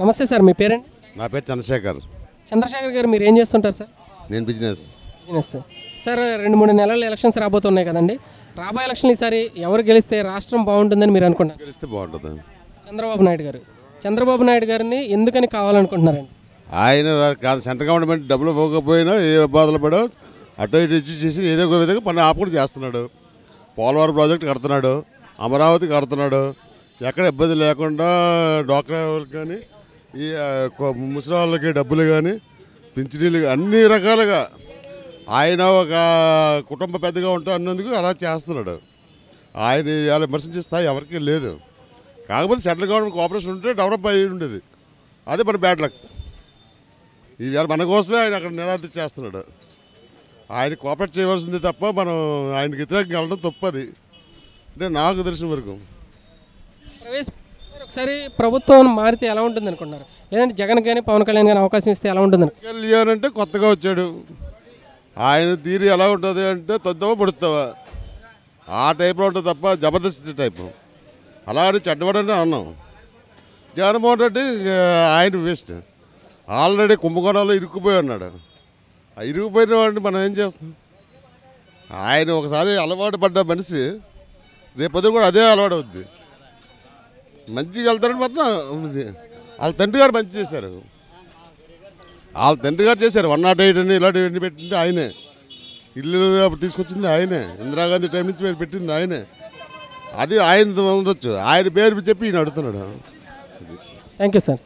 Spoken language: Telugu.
నమస్తే సార్ మీ పేరేంటి నా పేరు చంద్రశేఖర్. చంద్రశేఖర్ గారు మీరు ఏం చేస్తుంటారు సార్? నేను బిజినెస్. బిజినెస్. సార్ రెండు మూడు నెలల ఎలక్షన్స్ రాబోతున్నాయి కదండి. రాబోయే ఎలక్షన్ ఈసారి ఎవరు గెలిస్తే రాష్ట్రం బాగుంటుందని మీరు అనుకుంటున్నారు? గెలిస్తే బాగుంటుంది. చంద్రబాబు నాయుడు గారు. చంద్రబాబు నాయుడు గారిని ఎందుకని కావాలనుకుంటున్నారండి? ఆయన కాదు సెంట్రల్ గవర్నమెంట్ డబ్బులు పోకపోయినా ఏ బాధలు పడో అటు ఇటు ఇచ్చి చేసి ఏదో ఒక విధంగా పని ఆపుకుని చేస్తున్నాడు. పోలవరం ప్రాజెక్ట్ కడుతున్నాడు. అమరావతి కడుతున్నాడు. ఎక్కడ ఇబ్బంది లేకుండా వాళ్ళకి కానీ ఈ ముసలి వాళ్ళకి డబ్బులు కానీ పింఛనీలు అన్ని రకాలుగా. ఆయన ఒక కుటుంబ పెద్దగా ఉంటా అన్నందుకు అలా చేస్తున్నాడు. ఆయన ఇలా విమర్శించే స్థాయి ఎవరికీ లేదు. కాకపోతే సెంట్రల్ గవర్నమెంట్ కోఆపరేషన్ ఉంటే డెవలప్ అయ్యి ఉండేది. అదే మన బ్యాడ్ లక్. ఈవేళ మన కోసమే ఆయన అక్కడ నిరాధి చేస్తున్నాడు. ఆయన కోఆపరేట్ చేయవలసింది తప్ప మనం ఆయనకి వ్యతిరేకంగా వెళ్ళడం తప్పది. అంటే నాకు తెలిసిన వరకు. ఒకసారి ప్రభుత్వం మారితే ఎలా ఉంటుంది అనుకుంటున్నారు? లేదంటే జగన్ కానీ పవన్ కళ్యాణ్ కానీ అవకాశం ఇస్తే ఎలా ఉంటుంది కళ్యాణ్ అంటే కొత్తగా వచ్చాడు. ఆయన తీరు ఎలా ఉంటుంది అంటే తొద్దావా పడుతావా? ఆ టైప్లో ఉంటుంది తప్ప జబర్దస్త్ టైపు అలా అని చెడ్డవాడని అన్నాం. జగన్మోహన్ రెడ్డి ఆయన వేస్ట్. ఆల్రెడీ కుంభకోణంలో ఇరుక్కుపోయి ఉన్నాడు. ఆ ఇరుక్కుపోయిన వాడిని మనం ఏం చేస్తాం? ఆయన ఒకసారి అలవాటు పడ్డ మనిషి రేపొద్దు కూడా అదే అలవాటు అవుద్ది. మంచిగా వెళ్తారని మాత్రం ఉంది. వాళ్ళ తండ్రి గారు మంచి చేశారు. వాళ్ళ తండ్రి గారు చేశారు. వన్ నాట్ ఎయిట్ అని ఇలాంటివన్నీ పెట్టింది ఆయనే. ఇల్లు అప్పుడు తీసుకొచ్చింది ఆయనే. ఇందిరాగాంధీ టైం నుంచి మీరు పెట్టింది ఆయనే. అది ఆయన ఉండొచ్చు. ఆయన పేరు చెప్పి ఈయన అడుగుతున్నాడు. Thank you sir